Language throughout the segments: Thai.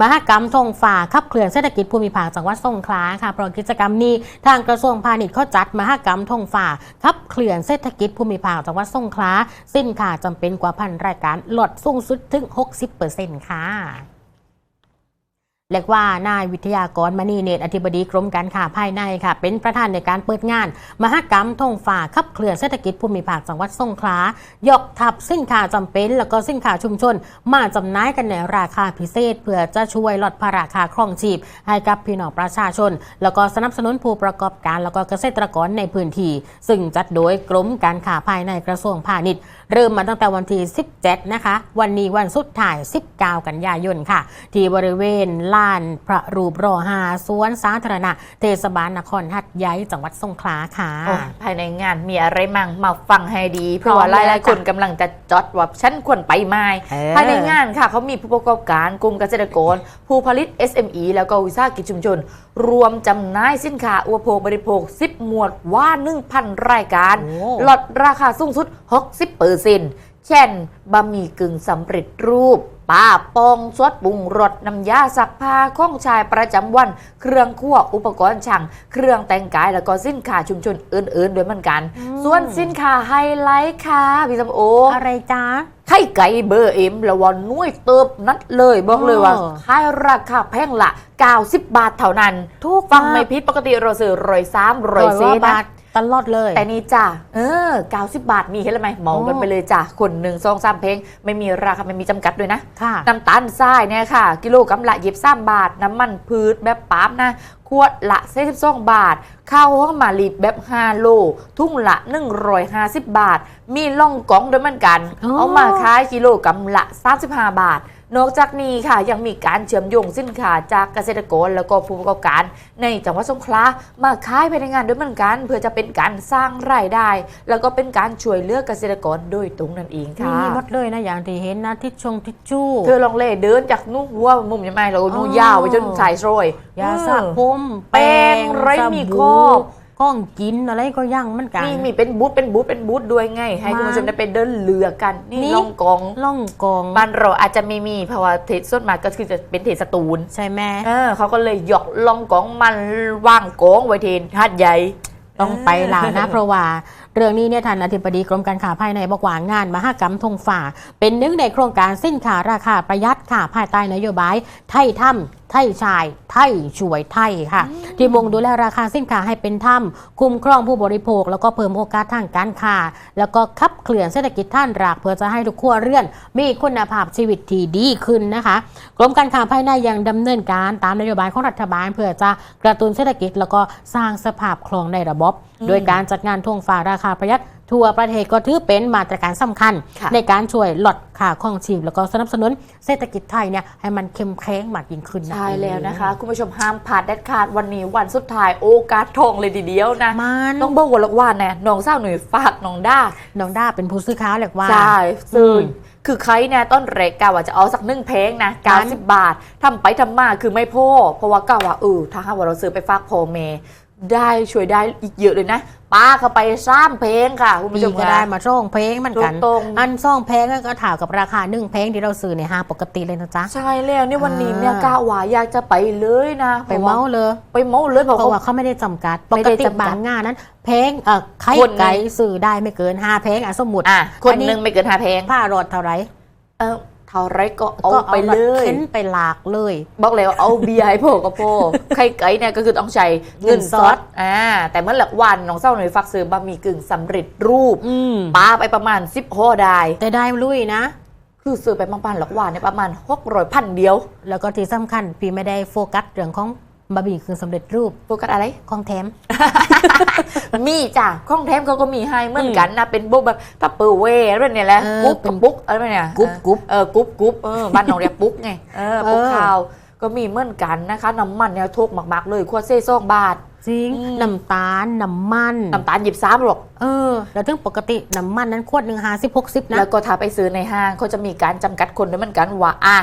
มหกรรมทงฝ่าขับเคลื่อนเศรษฐกิจภูมิภาคจังหวัดสงขลาค่ะเพราะกิจกรรมนี้ทางกระทรวงพาณิชย์เขาจัดมหกรรมทงฝ่าขับเคลื่อนเศรษฐกิจภูมิภาคจังหวัดสงขลาสินค้าจำเป็นกว่าพันรายการลดสูงสุดถึง 60%ค่ะ เรียกว่านายวิทยากรมณีเนตรอธิบดีกรมการค้าภายในค่ะ เป็นประธานในการเปิดงาน มหกรรมธงฝ่าขับเคลื่อนเศรษฐกิจภูมิภาคจังหวัดสงขลายกทับสินค้าจำเป็น แล้วก็สินค้าชุมชน มาจำหน่ายกันในราคาพิเศษ เพื่อจะช่วยลดภาระค่าครองชีพ ให้กับพี่น้องประชาชน แล้วก็สนับสนุนผู้ประกอบการ แล้วก็เกษตรกรในพื้นที่ซึ่งจัดโดยกรมการค้าภายในกระทรวงพาณิชย์ เริ่มมาตั้งแต่วันที่ 17 นะคะ วันนี้วันสุดท้าย 19 กันยายนค่ะ ที่บริเวณลาน พระรูปรอหาสวนสาธารณะ เทศบาลนครหัดใหญ่จังหวัดสงขลาค่ะโอ้ยภายในงานมีอะไรมั่งมาฟังให้ดี เพราะว่าพร้อมหแล้วลายๆคนกำลังจะจดว่าฉันควรไปไหมเออภายในงานค่ะเขามีผู้ประกอบการกลุ่มเกษตรกร ผู้ผลิต SME แล้วก็วิสาหกิจชุมชน รวมจำหน่ายสินค้าอุปโภคบริโภค 10 หมวดว่า 1,000 รายการโอ้ลดราคาสูงสุด 60เปอร์เซ็นต์เช่นบะหมี่กึ่งสำเร็จรูป ป้าปองซอสปรุงรสน้ำยาซักผ้าข้องชายประจำวัน เครื่องคั่วอุปกรณ์ช่างเครื่องแต่งกายแล้วก็สินค้าชุมชนอื่นๆ ด้วยเหมือนกันอืมส่วนสินค้าไฮไลท์ค่ะพี่สมโออะไรจ้าไข่ไก่เบอร์เอ็มละวันนุ่ยเติบนัดเลยบอกเลยว่าอ๋อขายราคาแพงละ90 บาทเท่านั้น ทุกฟังไม่ผิดปกติเราซื้อรอยสามรอยเซร้อยนะบาท ตลอดเลย แต่นี่จ้ะเออ90บาทมีเห็นแล้วไหมเหมากันอ๋อไปเลยจ้ะคนหนึ่งซองสามเพลง ไม่มีราคาไม่มีจำกัดด้วยนะค่ะน้ำตาลทรายเนี่ยค่ะ กิโลกรัมละยิบสามบาท น้ำมันพืชแบบปั๊มนะขวดละ42บาท ข้าวห้องมาลีดแบบ5โล ทุ่งละ 150 บาท มีล่องกองด้วยเหมือนกันอ๋อเอามาขายกิโลกรัมละ 35 บาท นอกจากนี้ค่ะยังมีการเชื่อมโยงสินค้าจากเกษตรกรแล้วก็ผู้ประกอบการ ในจังหวัดสงขลามาขายภายในงานด้วยเหมือนกัน เพื่อจะเป็นการสร้างรายได้ แล้วก็เป็นการช่วยเหลือกเกษตรกรโดยตรงนั่นเองค่ะมีหมดเลยนะอย่างที่เห็นนะทิชชงทิชชู่เธอลองเล่เดินจากนู่นหัวมุมยังไงเรานู่นยาวไปจนสายโรยยาสระผมแป้งไร้มีครอบก้องกินอะไรก็ยั่งเหมันกันมีมีเป็นบูธเป็นบูธเป็นบูธด้วยไง ให้คุณผู้ชมได้ไปเดินเรือกันนี่นี่ล่องกองล่องกองบ้านเราอาจจะไม่มีเพราะว่าเทศส่วนมากก็คือจะเป็นเทศสตูลใช่ไหมเออเขาก็เลยหยอกล่องกองมันว่างกองไว้เทนหัดใหญ่ต้องไปลาวนะเพราะว่าเรื่องนี้เนี่ยท่านอธิบดีกรมการค้าภายในบอกว่างานมหกรรมธงฝ่า เป็นหนึ่งในโครงการสินค้าราคาประหยัดค่ะภายใต้นโยบายไทยทำ ไทยชาย ไทยช่วยไทยค่ะ ที่มุ่งดูแลราคาสินค้าให้เป็นธรรม คุ้มครองผู้บริโภค แล้วก็เพิ่มโอกาสทางการค้า แล้วก็ขับเคลื่อนเศรษฐกิจท่านรากเพื่อจะให้ทุกครัวเรือน มีคุณภาพชีวิตที่ดีขึ้นนะคะ กรมการค้าภายในยังดำเนินการตามนโยบายของรัฐบาล เพื่อจะกระตุ้นเศรษฐกิจ แล้วก็สร้างสภาพคล่องในระบบ โดยการจัดงานทวงฟ้าราคาประหยัด ทั่วประเทศก็ถือเป็นมาตรการสำคัญค่ะในการช่วยลดค่าครองชีพแล้วก็สนับสนุนเศรษฐกิจไทยเนี่ยให้มันเข้มแข็งมากยิ่งขึ้นนะใช่แล้วนะคะ คุณผู้ชมห้ามพลาดเด็ดขาดวันนี้วันสุดท้ายโอกาสทองเลยทีเดียวนะมันต้องบอกว่าละว่าแน่น้องเศร้าวหนุ่ยฝากน้องด้าน้องด้าเป็นผู้ซื้อค้าเรียกว่าใช่ซึ่งอืมคือใครเนี่ยต้นเรกกาว่าจะเอาสักหนึ่งเพลงนะนั้น90บาททำไปทำมาคือไม่พอเพราะว่ากาว่าเออถ้าหากว่าเราซื้อไปฝากพ่อแม่ ได้ช่วยได้อีกเยอะเลยนะป้าเข้าไปสร้างเพลงค่ะคุณปีผู้ชมก็ค่ะได้มาส่งเพลงเหมันกันถูกต้องอันส่งเพลงก็ถ่ากับราคาหนึ่งเพลงที่เราซื้อในห้างปกติเลยนะจ๊ะ ใช่แล้วนี่วันนี้เนี่ยอ่า กาว่าอยากจะไปเลยนะไปเมาส์เลย ไปเมาเลยเพราะเพราะว่าว่า เขาไม่ได้จำกัดปไม่กได้ติจำกัดบางงานนั้น เพลงเอ่อไข่คนหนึ่ง ไก่สื่อได้ไม่เกินห้าเพลงอะสมมุติอะคนหนึ่งไม่เกินห้าเพลงผ้ารอดเท่าไหรเออ เท่าไรก็เอาก็ไปเลยเข็นไปหลากเลย บอกเลยว่าเอาเบียร์ให้พ่อกับพ่อไข่ไก่เนี่ยก็คือต้องใช้เงินสดอ่าแต่เมื่อหลักวันน้องเศร้าหน่อยฝากซื้อบะหมี่กึ่งสำเร็จรูปอืมปาไปประมาณ10ห่อได้แต่ได้ลุยนะ คือซื้อไปประมาณหลักวันเนี่ยประมาณ600พันเดียว แล้วก็ที่สำคัญพี่ไม่ได้โฟกัสเรื่องของ บะหมี่คือสำเร็จรูปโฟกัสอะไรของแถม มีจ้ะข้องแถมเขาก็มีให้เหมือนกันนะเป็นพวกแบบทัปเปอร์เวร์เรื่องเนี่ยแหละเออกุ๊บเป็กันบปุ๊กอะไรเนี่ยกุ๊บกุ๊บเออกุ๊บกุ๊บเออบ้านน้องเรียกปุ๊กไงเออปุ๊กเออข้าวก็มีเหมือนกันนะคะน้ำมันเนี่ยทุกมากๆเลยขวดเซ่ซองบาทจริงอืมน้ำตาลน้ำมันน้ำตาลหยิบซ้ำหรอกเออ แล้วถึงปกติน้ำมันนั้นขวดหนึ่งห้าสิบหกสิบนะแล้วก็ถ้าไปซื้อในห้างเขาจะมีการจำกัดคนด้วยเหมือนกันว่าอะ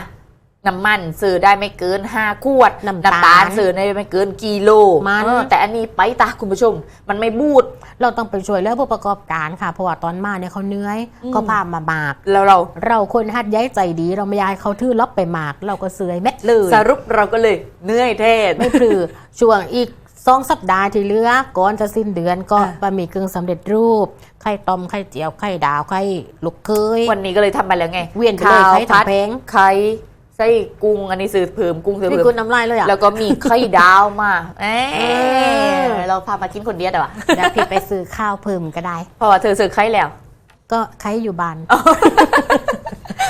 น้ำมันซื้อได้ไม่เกิน 5 ขวด น้ำตาลตาลซื้อได้ไม่เกินกิโลมันเออแต่อันนี้ไปตาคุณผู้ชม มันไม่บูด เราต้องไปช่วยเหลือผู้ประกอบการค่ะ เพราะว่าตอนมาเนี่ยเขาเหนื่อยอืมก็พามาบาก แล้วเรา เราคนหัดย้ายใจดี เราไม่อยากให้เขาทื่อล็อบไปหมาก เราก็เสือยเม็ดเลยสรุปเราก็เลยเหนื่อยแทนไม่พลือช่วงอีกสองสัปดาห์ที่เหลือก่อนจะสิ้นเดือนก็อะบะหมี่กึ่งสำเร็จรูปไข่ต้มไข่เจียวไข่ดาวไข่ลูกเคยวันนี้ก็เลยทำไปแล้วไง เวียนไปเลยข้าวไข่ผัถัดงแพงไข่ไส้กุ้งอันนี้ซื้อเพิ่มกุ้งซื้อพี่เพิ่กุมลน้ำลายเลยอะแล้วก็มีไข่ดาวมาเอ้เออเราพามากินคนเดียวแต่ว่าเดี๋ยวพี่ไปซื้อข้าวเพิ่มก็ได้ เพราะว่าเธอซื้อไข่แล้ว ก็ไข่อยู่บ้าน